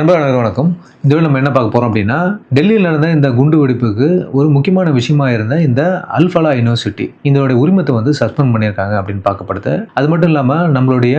நண்பர்களுக்கு வணக்கம். இந்த நம்ம என்ன பார்க்க போகிறோம் அப்படின்னா டெல்லியில் நடந்த இந்த குண்டு வெடிப்புக்கு ஒரு முக்கியமான விஷயமா இருந்த இந்த அல்ஃபலா யூனிவர்சிட்டி இதோட உரிமத்தை வந்து சஸ்பெண்ட் பண்ணியிருக்காங்க அப்படின்னு பார்க்கப்படுது. அது மட்டும் இல்லாமல் நம்மளுடைய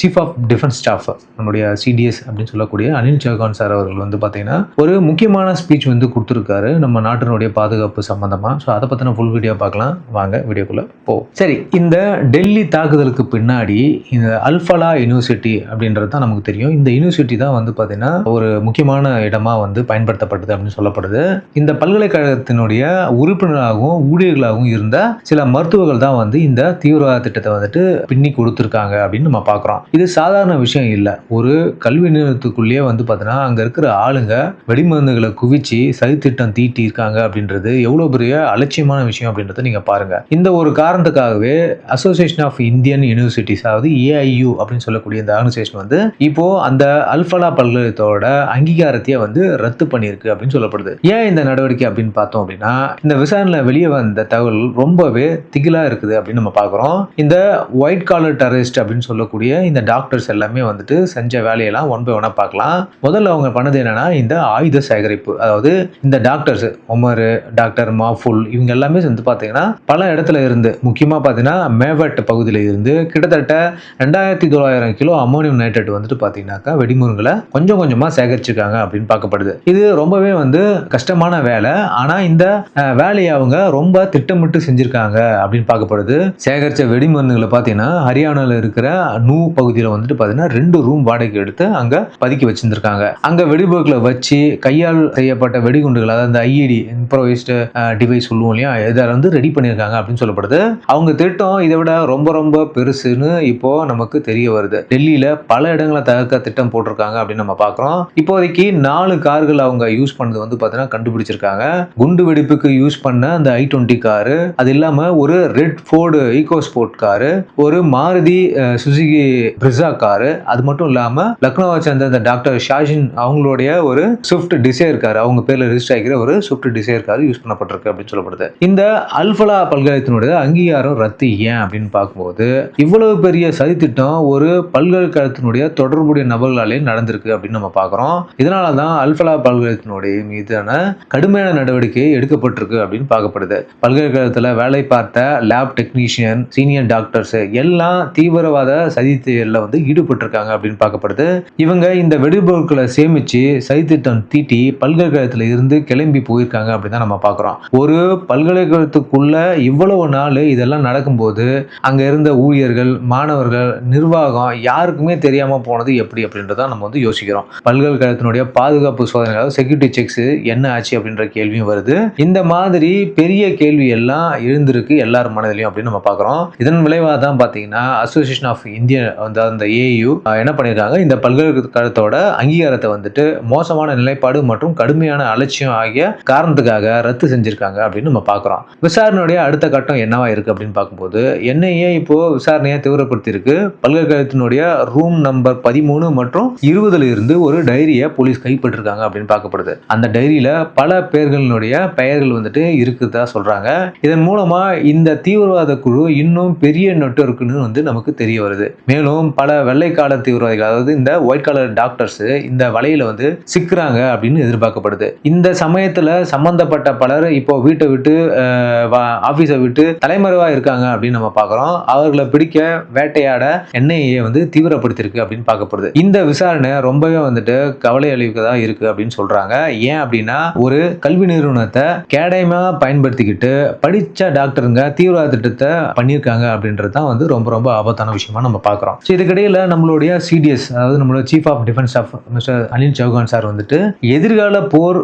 சீஃப் ஆஃப் டிஃபென்ஸ் ஸ்டாஃப் நம்மளுடைய சிடிஎஸ் அப்படின்னு சொல்லக்கூடிய அனில் சௌகான் சார் அவர்கள் வந்து பார்த்தீங்கன்னா ஒரு முக்கியமான ஸ்பீச் வந்து கொடுத்துருக்காரு நம்ம நாட்டினுடைய பாதுகாப்பு சம்பந்தமாக ஸோ அதை பற்றின ஃபுல் வீடியோ பார்க்கலாம். வாங்க வீடியோக்குள்ளே போ சரி இந்த டெல்லி தாக்குதலுக்கு பின்னாடி இந்த அல்ஃபலா யூனிவர்சிட்டி அப்படின்றது தான் நமக்கு தெரியும். இந்த யூனிவர்சிட்டி தான் வந்து பார்த்தீங்கன்னா ஒரு முக்கியமான இடமா வந்து பயன்படுத்தப்பட்டது அப்படின்னு சொல்லப்படுது. இந்த பல்கலைக்கழகத்தினுடைய உறுப்பினராகவும் ஊழியர்களாகவும் இருந்த சில மருத்துவர்கள் தான் வந்து இந்த தீவிரவாத திட்டத்தை வந்துட்டு பின்னி கொடுத்துருக்காங்க அப்படின்னு நம்ம பார்க்குறோம். இது சாதாரண விஷயம் இல்லை. ஒரு கல்வி நிறுவனத்துக்குள்ளேயே வந்து பார்த்தீங்கன்னா அங்கே இருக்கிற ஆளுங்க வெடிமருந்துகளை குவிச்சு சதித்திட்டம் தீட்டி இருக்காங்க அப்படின்றது எவ்வளோ பெரிய அலட்சியமான விஷயம் அப்படின்றத நீங்கள் பாருங்கள் இந்த ஒரு காரணத்துக்காகவே அசோசியேஷன் ஆஃப் இந்தியன் யூனிவர்சிட்டிஸ் அதாவது ஏஐயு அப்படின்னு சொல்லக்கூடிய இந்த ஆர்கனைசேஷன் வந்து இப்போ அந்த அல்ஃபலா பல்கலைக்கழகத்தோட அங்கீகாரத்தையே வந்து ரத்து பண்ணியிருக்கு அப்படின்னு சொல்லப்படுது. ஏன் இந்த நடவடிக்கை அப்படின்னு பார்த்தோம் அப்படின்னா இந்த விசாரணை வெளியே வந்த தகவல் ரொம்பவே திகிலா இருக்குது அப்படின்னு நம்ம பார்க்குறோம். இந்த ஒயிட் காலர் டெரரிஸ்ட் அப்படின்னு சொல்லக்கூடிய இந்த டாக்டர்ஸ் எல்லாமே வந்துட்டு செஞ்ச வேலையெல்லாம் ஒன் பை ஒன்னாக பார்க்கலாம். முதல்ல அவங்க பண்ணது என்னன்னா இந்த ஆயுத சேகரிப்பு. அதாவது இந்த டாக்டர்ஸ் உமர் டாக்டர் மாஃபுல் இவங்க எல்லாமே வந்து பார்த்தீங்கன்னா பல இடத்துல இருந்து முக்கியமாக பார்த்தீங்கன்னா மேவட் பகுதியில் இருந்து கிட்டத்தட்ட ரெண்டாயிரத்தி தொள்ளாயிரம் கிலோ அமோனியம் நைட்ரேட் வந்துட்டு பார்த்தீங்கன்னாக்கா வெடிமுருங்களை கொஞ்சம் கொஞ்சமாக சேகரிச்சிருக்காங்க அப்படின்னு பார்க்கப்படுது. இது ரொம்பவே வந்து கஷ்டமான வேலை. ஆனால் இந்த வேலையை அவங்க ரொம்ப திட்டமிட்டு செஞ்சிருக்காங்க அப்படின்னு பார்க்கப்படுது. சேகரித்த வெடிமருந்துகளை பார்த்தீங்கன்னா ஹரியானாவில் இருக்கிற நூ பகுதியில் வந்துட்டு பார்த்தீங்கன்னா ரெண்டு ரூம் வாடகை எடுத்து அங்கே பதுக்கி வச்சுருந்துருக்காங்க. அங்கே வெடிபொருட்களை வச்சு கையால் செய்யப்பட்ட வெடிகுண்டுகள் அதாவது அந்த ஐஇடி இம்ப்ரோவைஸ்டு டிவைஸ் சொல்லுவோம் இல்லையா? இதை வந்து ரெடி பண்ணியிருக்காங்க அப்படின்னு சொல்லப்படுது. அவங்க திட்டம் இதை விட ரொம்ப ரொம்ப பெருசுன்னு இப்போ நமக்கு தெரிய வருது. டெல்லியில் பல இடங்களை தகர்க்க திட்டம் போட்டிருக்காங்க அப்படின்னு நம்ம பார்க்குறோம். இப்போதைக்கு நாலு கார்கள் அவங்க யூஸ் பண்ணது வந்து பார்த்தீங்கன்னா கண்டுபிடிச்சிருக்காங்க. குண்டு வெடிப்புக்கு யூஸ் பண்ண அந்த ஐ டுவெண்ட்டி காரு அது இல்லாம ஒரு red Ford EcoSport car ஒரு மாருதி சுசுகி பிரிசா காரு அது மட்டும் இல்லாம லக்னோவை சேர்ந்த இந்த டாக்டர் ஷாஜின் அவங்களுடைய ஒரு ஸ்விஃப்ட் டிசைர் கார் அவங்க பேர்ல ரிஜிஸ்டர் ஆகிற ஒரு ஸ்விஃப்ட் டிசைர் கார் யூஸ் பண்ணப்பட்டிருக்கு அப்படின்னு சொல்லப்படுது. இந்த அல்ஃபலா பல்கலைக்கழகத்தினுடைய அங்கீகாரம் ரத்து ஏன் அப்படின்னு பார்க்கும்போது இவ்வளவு பெரிய சதித்திட்டம் ஒரு பல்கலைக்கழகத்தினுடைய தொடர்புடைய நபர்களாலே நடந்திருக்கு அப்படின்னு நம்ம பார்க்குறோம். இதனால தான் அல்ஃபலா பல்கலைக்கழகத்தினுடைய மீதான கடுமையான நடவடிக்கை எடுக்கப்பட்டிருக்கு அப்படின்னு பார்க்கப்படுது. பல்கலைக்கழகத்தில் வேலை பார்த்த லேப் டெக்னீஷியன் சீனியர் டாக்டர்ஸ் எல்லாம் தீவிரவாத சதித்தியல்ல வந்து ஈடுபட்டிருக்காங்க அப்படின்னு பார்க்கப்படுது. இவங்க இந்த வெடிபொருட்களை சேமித்து சதித்திட்டம் தீட்டி பல்கலைக்கழகத்தில் இருந்து கிளம்பி போயிருக்காங்க அப்படின்னு தான் நம்ம பார்க்குறோம். ஒரு பல்கலைக்கழகத்துக்குள்ள இவ்வளவு நாள் இதெல்லாம் நடக்கும்போது அங்கே இருந்த ஊழியர்கள் மாணவர்கள் நிர்வாகம் யாருக்குமே தெரியாமல் போனது எப்படி அப்படின்றத நம்ம வந்து யோசிக்கிறோம். பல்கலைக்கழகத்தினுடைய பாதுகாப்பு சோதனை செக்யூரிட்டி செக்ஸ் என்ன ஆச்சு அப்படின்ற கேள்வியும் வருது. இந்த மாதிரி பெரிய கேள்வி எல்லாம் எழுந்திருக்கு எல்லார் மனதிலையும் அப்படின்னு நம்ம பார்க்குறோம். இதன் விளைவாக தான் பார்த்தீங்கன்னா அசோசியேஷன் ஆஃப் இந்தியா அந்த அந்த ஏயு என்ன பண்ணியிருக்காங்க? இந்த பல்கலைக்கழகத்தோட அங்கீகாரத்தை வந்துட்டு மோசமான நிலைப்பாடு மற்றும் கடுமையான அலட்சியம் ஆகிய காரணத்துக்காக ரத்து செஞ்சிருக்காங்க அப்படின்னு நம்ம பார்க்குறோம். விசாரணையுடைய அடுத்த கட்டம் என்னவா இருக்கு அப்படின்னு பார்க்கும்போது என்ஐஏ இப்போ விசாரணையை தீவிரப்படுத்தியிருக்கு. பல்கலைக்கழகத்தினுடைய ரூம் நம்பர் பதிமூணு மற்றும் இருபதுல இருந்து ஒரு டைரியை போலீஸ் கைப்பற்றிருக்காங்க அப்படின்னு பார்க்கப்படுது. அந்த டைரியில பல பேர்களினுடைய பெயர்கள் வந்துட்டு இருக்குதா சொல்றாங்க. இதன் மூலமா இந்த தீவிரவாத குழு இன்னும் பெரிய நெட்ஒர்க்குன்னு வந்து நமக்கு தெரிய வருது. மேலும் பல வெள்ளைக்கால தீவிரவாதிகள் அதாவது இந்த ஒயிட் கலர் டாக்டர்ஸ் இந்த வலையில வந்து சிக்கிறாங்க அப்படின்னு எதிர்பார்க்கப்படுது. இந்த சமயத்துல சம்பந்தப்பட்ட பலர் இப்போ வீட்டை விட்டு ஆஃபீஸை விட்டு தலைமறைவா இருக்காங்க அப்படின்னு நம்ம பார்க்குறோம். அவர்களை பிடிக்க வேட்டையாட என்ஐஏ வந்து தீவிரப்படுத்தியிருக்கு அப்படின்னு பார்க்கப்படுது. இந்த விசாரணை ரொம்பவே வந்துட்டு கவலை அளிக்கதா இருக்கு அப்படின்னு சொல்றாங்க. ஏன் அப்படின்னா ஒரு கல்வி நிறுவனத்தை கேடயமா பயன்படுத்திக்கிட்டு படிச்ச டாக்டருங்க தீவிரவாத திட்டத்தை பண்ணியிருக்காங்க அப்படின்றது தான் வந்து ரொம்ப ரொம்ப ஆபத்தான விஷயமா நம்ம பார்க்குறோம். ஸோ இதுக்கிடையில் நம்மளுடைய சிடிஎஸ் அதாவது நம்மளோட chief of defence of mister Anil Chauhan sir வந்துட்டு எதிர்கால போர்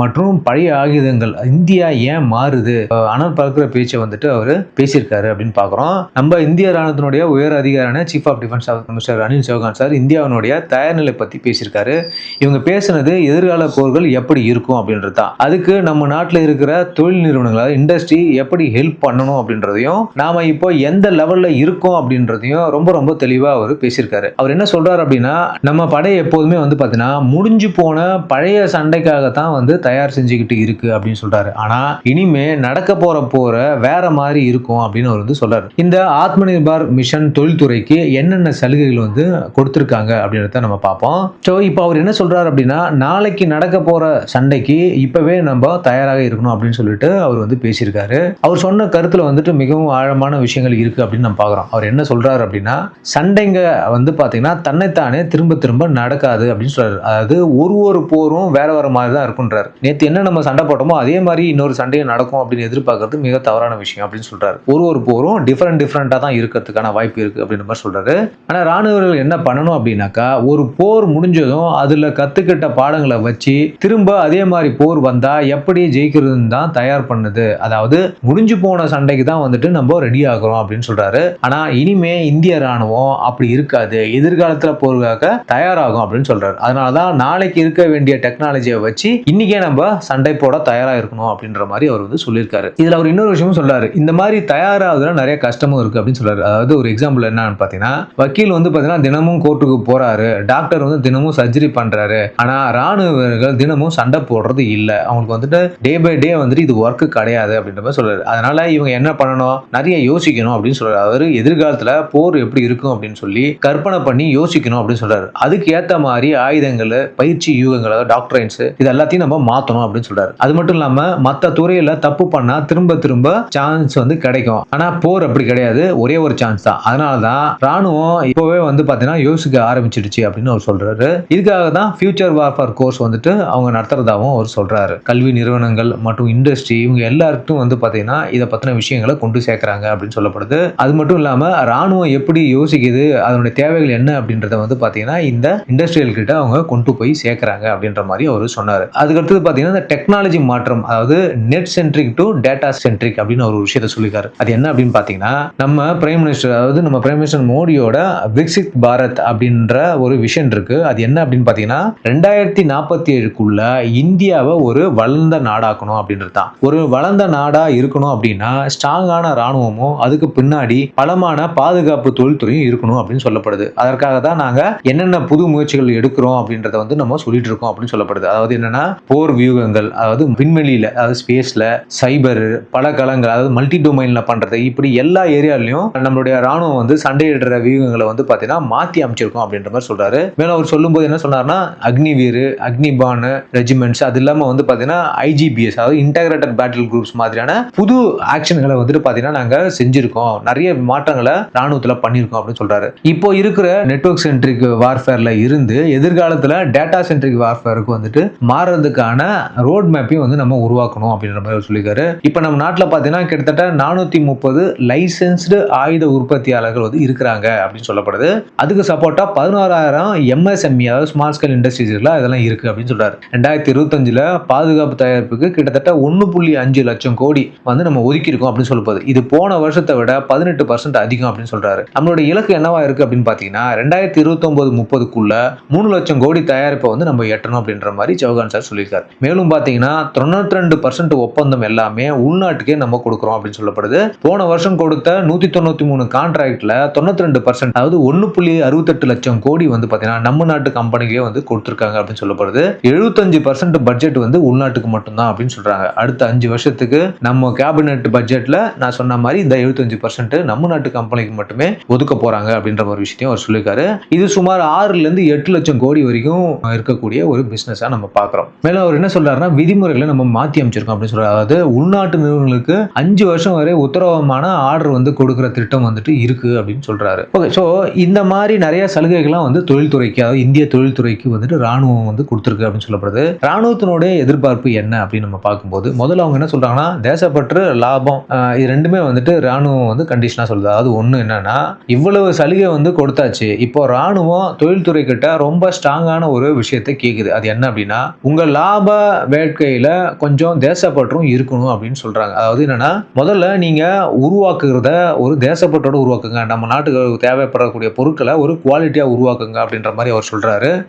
மற்றும் பழைய ஆயுதங்கள் இந்தியா ஏன் மாறுது? அஹ், அனல் பறக்கிற பேச்சை வந்துட்டு அவர் பேசியிருக்காரு அப்படின்னு பார்க்குறோம். நம்ம இந்திய ராணுவத்தினுடைய உயர் அதிகாரியான chief of defence of mister Anil Chauhan sir இந்தியாவினுடைய தயார்நிலை பற்றி பேசியிருக்காரு. இவங்க பேசுனது எதிர்கால போர்கள் எப்படி இருக்கும் அப்படின்றது தான். அதுக்கு நம்ம நாட்டில் இருக்கிற தொழில் நிறுவனங்கள் இண்டஸ்ட்ரி எப்படி ஹெல்ப் பண்ணணும் அப்படின்றதையும் நாம இப்போ எந்த லெவலில் இருக்கோம் அப்படின்றதையும் ரொம்ப ரொம்ப தெளிவாக அவர் பேசியிருக்காரு. அவர் என்ன சொல்றாரு அப்படின்னா நம்ம படை எப்போதுமே வந்து பார்த்தீங்கன்னா முடிஞ்சு போன பழைய சண்டைக்காகத்தான் வந்து தயார் செஞ்சுக்கிட்டு இருக்கு அப்படின்னு சொல்றாரு. ஆனால் இனிமே நடக்க போற போற வேற மாதிரி இருக்கும் அப்படின்னு அவர் வந்து சொல்றாரு. இந்த ஆத்ம நிர்பார் மிஷன் தொழில்துறைக்கு என்னென்ன சலுகைகள் வந்து கொடுத்துருக்காங்க அப்படின்றத நம்ம பார்ப்போம். ஸோ இப்போ அவர் என்ன சொல்கிறார் அப்படின்னா நாளைக்கு நடக்க போகிற சண்டைக்கு இப்போவே நம்ம தயாராக இருக்கணும் அப்படின்னு சொல்லிட்டு அவர் வந்து பேசியிருக்காரு. அவர் சொன்ன கருத்தில் வந்துட்டு மிகவும் ஆழமான விஷயங்கள் இருக்குது அப்படின்னு நம்ம பார்க்குறோம். அவர் என்ன சொல்கிறாரு அப்படின்னா சண்டைங்க வந்து பார்த்தீங்கன்னா தன்னைத்தானே திரும்ப திரும்ப நடக்காது அப்படின்னு சொல்கிறார் அதாவது ஒரு ஒரு போரும் வேற வேற மாதிரி தான் இருக்குன்றார். நேற்று என்ன நம்ம சண்டை போட்டோமோ அதே மாதிரி இன்னொரு சண்டையும் நடக்கும் அப்படின்னு எதிர்பார்க்கறது மிக தவறான விஷயம் அப்படின்னு சொல்கிறார் ஒரு ஒரு போரும் டிஃப்ரெண்ட் டிஃப்ரெண்ட்டாக தான் இருக்கிறதுக்கான வாய்ப்பு இருக்குது அப்படின்ற மாதிரி சொல்கிறாரு ஆனால் ராணுவர்கள் என்ன பண்ணணும் அப்படின்னாக்கா ஒரு போர் முடிஞ்சதும் அதில் கற்றுக்கிட்ட பாடங்களை வச்சு திரும்ப அதே மாதிரி போர் வந்தால் எப்படி ஜெயிக்கிறதுன்னு தான் தயார் பண்ணுது. அதாவது முடிஞ்சு போன சண்டைக்கு தான் வந்துட்டு நம்ம ரெடி ஆகுறோம் அப்படின்னு சொல்றாரு. ஆனால் இனிமே இந்திய ராணுவம் அப்படி இருக்காது. எதிர்காலத்தில் போருக்காக தயாராகும் அப்படின்னு சொல்றாரு. அதனால தான் நாளைக்கு இருக்க வேண்டிய டெக்னாலஜியை வச்சு இன்னைக்கே நம்ம சண்டை போட தயாராக இருக்கணும் அப்படின்ற மாதிரி அவர் வந்து சொல்லியிருக்காரு. இதில் அவர் இன்னொரு விஷயமும் சொல்றாரு. இந்த மாதிரி தயாராகுதுல நிறைய கஷ்டமும் இருக்கு அப்படின்னு சொல்றாரு. அதாவது ஒரு எக்ஸாம்பிள் என்னன்னு பார்த்தீங்கன்னா வக்கீல் வந்து பார்த்தீங்கன்னா தினமும் கோர்ட்டுக்கு போறாரு. டாக்டர் வந்து தினமும் சர்ஜரி பண்றாரு. ஆனா ராணுவர்கள் தினமும் சண்டை போடுறது இல்லை. அவங்களுக்கு வந்துட்டு டே பை டே வந்துட்டு இது ஒர்க்கு கிடையாது அப்படின்ற மாதிரி சொல்றாரு. அதனால இவங்க என்ன பண்ணணும்? நிறைய யோசிக்கணும் அப்படின்னு சொல்றாரு. அவர் எதிர்காலத்துல போர் எப்படி இருக்கும் அப்படின்னு சொல்லி கற்பனை பண்ணி யோசிக்கணும் அப்படின்னு சொல்றாரு. அதுக்கு ஏத்த மாதிரி ஆயுதங்கள் பயிற்சி யூகங்கள் அதாவது டாக்டரைன்ஸ் இது எல்லாத்தையும் நம்ம மாத்தணும் அப்படின்னு சொல்றாரு. அது மட்டும் இல்லாம மத்த துறையில தப்பு பண்ணா திரும்ப திரும்ப சான்ஸ் வந்து கிடைக்கும். ஆனா போர் அப்படி கிடையாது. ஒரே ஒரு சான்ஸ் தான். அதனாலதான் ராணுவம் இப்போவே வந்து பாத்தீங்கன்னா யோசிக்க ஆரம்பிச்சிடுச்சு அப்படின்னு அவர் சொல்றாரு. இதுக்காக தான் ஃபியூச்சர் வார்ஃபார் கோர்ஸ் வந்துட்டு அவங்க நடத்துறதாகவும் அவர் சொல்றாரு. கல்வி நிறுவனங்கள் மற்றும் இண்டஸ்ட்ரி இவங்க எல்லாருக்கும் வந்து பார்த்தீங்கன்னா இதை பற்றின விஷயங்களை கொண்டு சேர்க்குறாங்க அப்படின்னு சொல்லப்படுது. அது மட்டும் இல்லாமல் ராணுவம் எப்படி யோசிக்குது அதனுடைய தேவைகள் என்ன அப்படின்றத வந்து பார்த்தீங்கன்னா இந்த இண்டஸ்ட்ரியல் கிட்ட அவங்க கொண்டு போய் சேர்க்குறாங்க அப்படின்ற மாதிரி அவர் சொன்னார். அதுக்கடுத்தது பார்த்தீங்கன்னா இந்த டெக்னாலஜி மாற்றம் அதாவது net centric to data centric அப்படின்னு ஒரு விஷயத்த சொல்லியிருக்காரு. அது என்ன அப்படின்னு பார்த்தீங்கன்னா நம்ம பிரைம் மினிஸ்டர் அதாவது நம்ம பிரைம் மினிஸ்டர் மோடியோட விக்சித் பாரத் அப்படின்ற ஒரு விஷன் இருக்கு. அது என்ன அப்படின்னு பார்த்தீங்கன்னா ரெண்டாயிரத்தி நாற்பத்தி ஏழுக்குள்ள இந்தியாவை ஒரு வளர்ந்த நாடாக்கணும் அப்படின்றது தான் ஒரு வளர்ந்த நாடாக இருக்கணும் அப்படின்னா ஸ்ட்ராங்கான ராணுவமும் அதுக்கு பின்னாடி பலமான பாதுகாப்பு தொழில்துறையும் இருக்கணும் அப்படின்னு சொல்லப்படுது. அதற்காக தான் நாங்கள் என்னென்ன புது முயற்சிகள் எடுக்கிறோம் அப்படின்றத வந்து நம்ம சொல்லிட்டு இருக்கோம் அப்படின்னு சொல்லப்படுது. அதாவது என்னன்னா போர் வியூகங்கள் அதாவது விண்வெளியில் அதாவது ஸ்பேஸில் சைபர் பல களங்கள் அதாவது மல்டி டொமைனில் பண்ணுறது இப்படி எல்லா ஏரியாலையும் நம்மளுடைய ராணுவம் வந்து சண்டையிடுற வியூகங்களை வந்து பார்த்தீங்கன்னா மாற்றி அமைச்சிருக்கோம் அப்படின்ற மாதிரி சொல்கிறாரு மேலும் அவர் சொல்லும்போது என்ன சொன்னார்னா அக்னிவீர் அக்னிபான் ரெஜிமெண்ட்ஸ் அது இல்லாமல் வந்து பார்த்தீங்கன்னா ஐஜிபிஎஸ் அதாவது இன்டகிரேட்டட் பேட்டில் குரூப்ஸ் மாதிரியான புது ஆக்ஷன்களை வந்துட்டு பார்த்தீங்கன்னா நாங்கள் செஞ்சுருக்கோம். நிறைய மாற்றங்களை ராணுவத்தில் பண்ணியிருக்கோம் அப்படின்னு சொல்கிறாரு இப்போ இருக்கிற நெட்ஒர்க் சென்ட்ரிக் வார்ஃபேரில் இருந்து எதிர்காலத்தில் டேட்டா சென்ட்ரிக் வார்ஃபேருக்கு வந்துட்டு மாறுறதுக்கான ரோட் மேப்பையும் வந்து நம்ம உருவாக்கணும் அப்படின்ற மாதிரி சொல்லியிருக்காரு. இப்போ நம்ம நாட்டில் பார்த்தீங்கன்னா கிட்டத்தட்ட நானூற்றி முப்பது லைசன்ஸ்டு ஆயுத உற்பத்தியாளர்கள் வந்து இருக்கிறாங்க அப்படின்னு சொல்லப்படுது. அதுக்கு சப்போர்ட்டாக பதினோராயிரம் எம்எஸ்எம் எஸ்எம்இ அதாவது ஸ்மால் ஸ்கேல் இண்டஸ்ட்ரீஸ்ல அதெல்லாம் இருக்கு அப்படின்னு சொல்றாரு. ரெண்டாயிரத்தி இருபத்தஞ்சில் பாதுகாப்பு தயாரிப்புக்கு கிட்டத்தட்ட ஒன்று புள்ளி அஞ்சு லட்சம் கோடி வந்து நம்ம ஒதுக்கியிருக்கோம் அப்படின்னு சொல்லப்படுது இது போன வருஷத்தை விட பதினெட்டு பர்சன்ட் அதிகம் அப்படின்னு சொல்றாரு. நம்மளோட இலக்கு என்னவா இருக்கு அப்படின்னு பார்த்தீங்கன்னா ரெண்டாயிரத்தி இருபத்தொன்பது முப்பதுக்குள்ள மூணு லட்சம் கோடி தயாரிப்பை வந்து நம்ம எட்டணும் அப்படின்ற மாதிரி சௌகான் சார் சொல்லியிருக்காரு. மேலும் பார்த்தீங்கன்னா தொண்ணூத்தி ரெண்டு பர்சன்ட் ஒப்பந்தம் எல்லாமே உள்நாட்டுக்கே நம்ம கொடுக்குறோம் அப்படின்னு சொல்லப்படுது. போன வருஷம் கொடுத்த நூத்தி தொண்ணூத்தி மூணு கான்ட்ராக்ட்ல தொண்ணூத்தி ரெண்டு பர்சன்ட் அதாவது ஒன்னு புள்ளி அறுபத்தெட்டு லட்சம் கோடி வந்து பார்த்தீங்கன்னா நம்ம நாட்டு கம்பெனிக்கே வந்து கொடுத்துருக்காங்க அப்படின்னு சொல்லப்படுது. எழுபத்தஞ்சு பர்சன்ட் பட்ஜெட் வந்து உள்நாட்டுக்கு மட்டும்தான் அப்படின்னு சொல்றாங்க. அடுத்த அஞ்சு வருஷத்துக்கு நம்ம கேபினெட் பட்ஜெட்ல நான் சொன்ன மாதிரி இந்த எழுபத்தஞ்சு பர்சன்ட் நம்ம நாட்டு கம்பெனிக்கு மட்டுமே ஒதுக்க போறாங்க அப்படின்ற ஒரு விஷயத்தையும் அவர் சொல்லியிருக்காரு. இது சுமார் ஆறுல இருந்து எட்டு லட்சம் கோடி வரைக்கும் இருக்கக்கூடிய ஒரு பிசினஸா நம்ம பாக்குறோம் மேலும் அவர் என்ன சொல்றாருன்னா விதிமுறைகளை நம்ம மாற்றி அமைச்சிருக்கோம் அப்படின்னு சொல்றாரு. அதாவது உள்நாட்டு நிறுவனங்களுக்கு அஞ்சு வருஷம் வரை உத்தரவமான ஆர்டர் வந்து கொடுக்குற திட்டம் வந்துட்டு இருக்கு அப்படின்னு சொல்றாரு. ஓகே ஸோ இந்த மாதிரி நிறைய சலுகைகள்லாம் வந்து தொழில்துறைக்கு அதாவது இந்திய இந்திய தொழில்துறைக்கு வந்துட்டு ராணுவம் வந்து கொடுத்துருக்கு அப்படின்னு சொல்லப்படுது. ராணுவத்தினுடைய எதிர்பார்ப்பு என்ன அப்படின்னு நம்ம பார்க்கும்போது முதல்ல அவங்க என்ன சொல்றாங்கன்னா தேசப்பற்று லாபம் இது ரெண்டுமே வந்துட்டு ராணுவம் வந்து கண்டிஷனாக சொல்லுது. அதாவது ஒன்று என்னன்னா இவ்வளவு சலுகை வந்து கொடுத்தாச்சு. இப்போ ராணுவம் தொழில்துறை கிட்ட ரொம்ப ஸ்ட்ராங்கான ஒரு விஷயத்தை கேட்குது அது என்ன அப்படின்னா உங்க லாப வேட்கையில கொஞ்சம் தேசப்பற்றும் இருக்கணும் அப்படின்னு சொல்றாங்க. அதாவது என்னன்னா முதல்ல நீங்க உருவாக்குறத ஒரு தேசப்பற்றோட உருவாக்குங்க. நம்ம நாட்டுக்கு தேவைப்படக்கூடிய பொருட்களை ஒரு குவாலிட்டியா உருவாக்குங்க அப்படின்ற மாதிரி அவர் சொல்றாரு.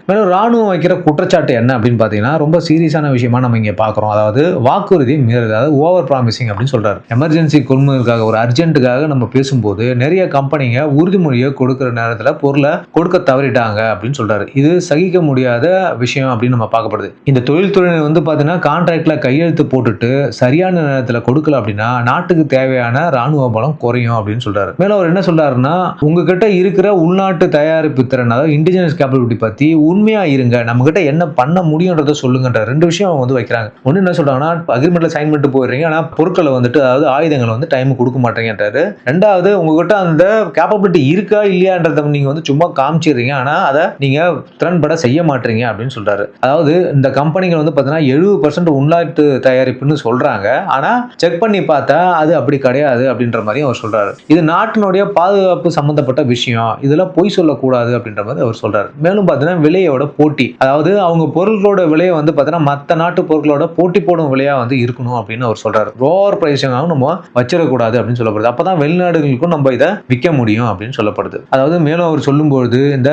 மேலும் ராணுவம் வைக்கிற குற்றச்சாட்டு என்ன அப்படின்னு பாத்தீங்கன்னா ரொம்ப சீரியஸான விஷயமா நம்ம இங்க பாக்குறோம் அதாவது வாக்குறுதி மீறுது அதாவது ஓவர் ப்ராமிசிங் அப்படின்னு சொல்றாரு. எமர்ஜென்சி கொள்முதலுக்காக ஒரு அர்ஜென்ட்டுக்காக நம்ம பேசும்போது நிறைய கம்பெனிங்க உறுதிமொழியை கொடுக்குற நேரத்துல பொருளை கொடுக்க தவறிட்டாங்க அப்படின்னு சொல்றாரு. இது சகிக்க முடியாத விஷயம் அப்படின்னு நம்ம பார்க்கப்படுது இந்த தொழில்துறையினர் வந்து பார்த்தீங்கன்னா கான்ட்ராக்ட்ல கையெழுத்து போட்டுட்டு சரியான நேரத்தில் கொடுக்கல அப்படின்னா நாட்டுக்கு தேவையான ராணுவ பலம் குறையும் அப்படின்னு சொல்றாரு. மேலும் அவர் என்ன சொல்றாருன்னா உங்ககிட்ட இருக்கிற உள்நாட்டு தயாரிப்பு திறன் அதாவது இண்டிஜினஸ் கேபிலிட்டி பற்றி உண்மையாக இருங்க. நம்மக்கிட்ட என்ன பண்ண முடியுன்றத சொல்லுங்கன்ற ரெண்டு விஷயம் அவங்க வந்து வைக்கிறாங்க. ஒன்று என்ன சொல்கிறாங்கன்னா அக்ரிமெண்ட்டில் சைன் பண்ணிட்டு போயிடுறீங்க. ஆனால் பொருட்களை வந்துட்டு அதாவது ஆயுதங்களை வந்து டைம் கொடுக்க மாட்டேங்கன்றாரு ரெண்டாவது உங்ககிட்ட அந்த கேப்பபிலிட்டி இருக்கா இல்லையான்றத நீங்கள் வந்து சும்மா காமிச்சிடுறீங்க. ஆனால் அதை நீங்கள் திறன்பட செய்ய மாட்டீங்க அப்படின்னு சொல்கிறாரு அதாவது இந்த கம்பெனிகள் வந்து பார்த்தீங்கன்னா எழுபது பர்சன்ட் உள்நாட்டு தயாரிப்புன்னு சொல்கிறாங்க ஆனால் செக் பண்ணி பார்த்தா அது அப்படி கிடையாது அப்படின்ற மாதிரி அவர் சொல்கிறாரு இது நாட்டினுடைய பாதுகாப்பு சம்மந்தப்பட்ட விஷயம். இதெல்லாம் பொய் சொல்லக்கூடாது அப்படின்ற மாதிரி அவர் சொல்கிறார் மேலும் பார்த்தீங்கன்னா விலையோட போட்டி. அதாவது அவங்க பொருட்களோட விலையை வந்து பார்த்தீங்கன்னா மற்ற நாட்டு பொருட்களோட போட்டி போடும் விலையாக வந்து இருக்கணும் அப்படின்னு அவர் சொல்றாரு. ரோவர் பிரைஸிங்காகவும் நம்ம வச்சிடக்கூடாது அப்படின்னு சொல்லப்படுது. அப்பதான் வெளிநாடுகளுக்கும் நம்ம இதை விற்க முடியும் அப்படின்னு சொல்லப்படுது. அதாவது மேலும் அவர் சொல்லும்பொழுது இந்த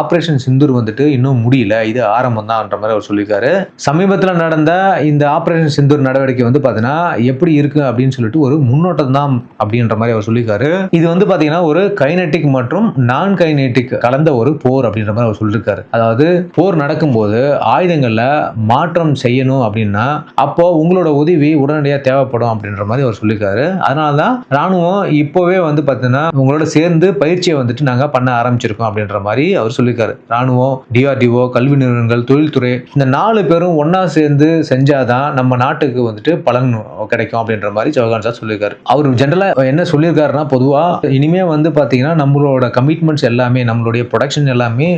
ஆப்ரேஷன் சிந்தூர் வந்துட்டு இன்னும் முடியல இது ஆரம்பம் தான்ன்ற மாதிரி அவர் சொல்லியிருக்காரு. சமீபத்தில் நடந்த இந்த ஆப்ரேஷன் சிந்தூர் நடவடிக்கை வந்து பார்த்தீங்கன்னா எப்படி இருக்கு அப்படின்னு சொல்லிட்டு ஒரு முன்னோட்டம் தான் அப்படின்ற மாதிரி அவர் சொல்லியிருக்காரு. இது வந்து பார்த்தீங்கன்னா ஒரு கைனெட்டிக் மற்றும் நான் கைனெட்டிக் கலந்த ஒரு போர் அப்படின்ற மாதிரி அவர் சொல்லியிருக்காரு. அதாவது போர் நடக்கும்போது ஆயுதங்களில் மாற்றம் செய்யணும் அப்படின்னா அப்போ உங்களோட உதவி உடனடியாக தேவைப்படும் அப்படின்ற மாதிரி அவர் சொல்லியிருக்காரு. அதனால தான் ராணுவம் இப்போவே வந்து பார்த்தீங்கன்னா உங்களோட சேர்ந்து பயிற்சியை வந்துட்டு நாங்கள் பண்ண ஆரம்பிச்சிருக்கோம் அப்படின்ற மாதிரி அவர் சொல்லியிருக்காரு. ராணுவம் டிஆர்டிஓ கல்வி நிறுவனங்கள் தொழில்துறை இந்த நாலு பேரும் ஒன்னா சேர்ந்து செஞ்சாதான் நம்ம நாட்டுக்கு வந்துட்டு பலன் கிடைக்கும் அப்படின்ற மாதிரி சௌகான் சார் சொல்லியிருக்காரு. அவர் ஜென்ரலா என்ன சொல்லியிருக்காருன்னா பொதுவா இனிமே வந்து பாத்தீங்கன்னா நம்மளோட கமிட்மெண்ட்ஸ் எல்லாமே நம்மளுடைய ப்ரொடக்ஷன் எல்லாமே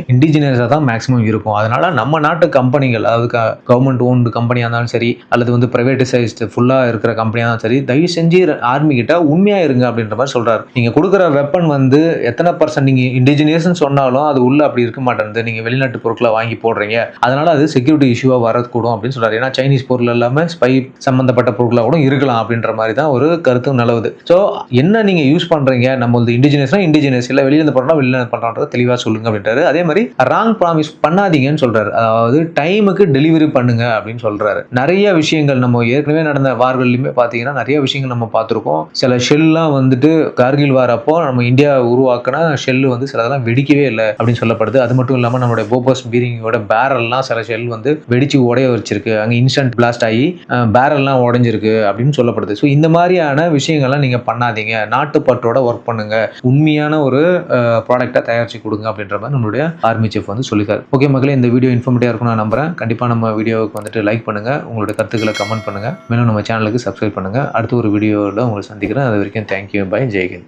இண்டிஜினியஸாக தான் மேக்ஸிமம் இருக்கும். அதனால நம்ம நாட்டு கம்பெனிகள் அதாவது கவர்மெண்ட் ஓன்டு கம்பெனியாக இருந்தாலும் சரி அல்லது வந்து ப்ரைவேட்டிசைஸ்டு ஃபுல்லாக இருக்கிற கம்பெனியாக இருந்தாலும் சரி தயவு செஞ்சு ஆர்மி கிட்ட உண்மையாக இருங்க அப்படின்ற மாதிரி சொல்கிறாரு நீங்கள் கொடுக்குற வெப்பன் வந்து எத்தனை பர்சன்ட் நீங்கள் இண்டிஜினியஸ்னு சொன்னாலும் அது உள்ளே அப்படி இருக்க மாட்டேங்குது நீங்கள் வெளிநாட்டு பொருட்களை வாங்கி போடுறீங்க. அதனால் அது செக்யூரிட்டி இஷ்யூவாக வரக்கூடும் அப்படின்னு சொல்கிறார் ஏன்னா சைனீஸ் பொருள் எல்லாமே ஸ்பை சம்மந்தப்பட்ட பொருட்களாக கூட இருக்கலாம் அப்படின்ற மாதிரி தான் ஒரு கருத்தும் நிலவுது. ஸோ என்ன நீங்கள் யூஸ் பண்ணுறீங்க நம்ம இண்டிஜினியஸ்னா இண்டிஜினியஸ் இல்லை வெளியில இருந்து பண்றோம் வெளியில இருந்து தெளிவாக சொல்லுங்க அப்படின்றாரு. அதே மாதிரி லாங் ப்ராமிஸ் பண்ணாதீங்கன்னு சொல்கிறார் அதாவது டைமுக்கு டெலிவரி பண்ணுங்க அப்படின்னு சொல்கிறாரு நிறைய விஷயங்கள் நம்ம ஏற்கனவே நடந்த வார்கள்லையுமே பார்த்தீங்கன்னா நிறைய விஷயங்கள் நம்ம பார்த்துருக்கோம். சில ஷெல்லாம் வந்துட்டு கார்கில் வார் அப்போ நம்ம இந்தியா உருவாக்கின ஷெல் வந்து சிலதெல்லாம் வெடிக்கவே இல்லை அப்படின்னு சொல்லப்படுது. அது மட்டும் இல்லாமல் நம்மளுடைய போபஸ் பீரிங்கோட பேரல்லாம் சில ஷெல் வந்து வெடிச்சு உடைய வச்சிருக்கு. அங்கே இன்ஸ்டன்ட் பிளாஸ்ட் ஆகி பேரல்லாம் உடஞ்சிருக்கு அப்படின்னு சொல்லப்படுது. ஸோ இந்த மாதிரியான விஷயங்கள்லாம் நீங்கள் பண்ணாதீங்க. நாட்டுப்பற்றோட ஒர்க் பண்ணுங்க. உண்மையான ஒரு ப்ராடக்டாக தயாரிச்சு கொடுங்க அப்படின்ற மாதிரி நம்மளுடைய ஆர்மி சீஃப் வந்து சொல்லிக்கார் ஓகே மக்களே இந்த வீடியோ இன்ஃபர்மேட்டிவாக இருக்கும் நான் நம்புறேன். கண்டிப்பாக நம்ம வீடியோவுக்கு வந்துட்டு லைக் பண்ணுங்க. உங்களோட கருத்துக்களை கமெண்ட் பண்ணுங்க. மேலும் நம்ம சேனலுக்கு சப்ஸ்கிரைப் பண்ணுங்க. அடுத்த ஒரு வீடியோவில் உங்களை சந்திக்கிறேன். அது வரைக்கும் தேங்க்யூ பை ஜெய்ஹிந்த்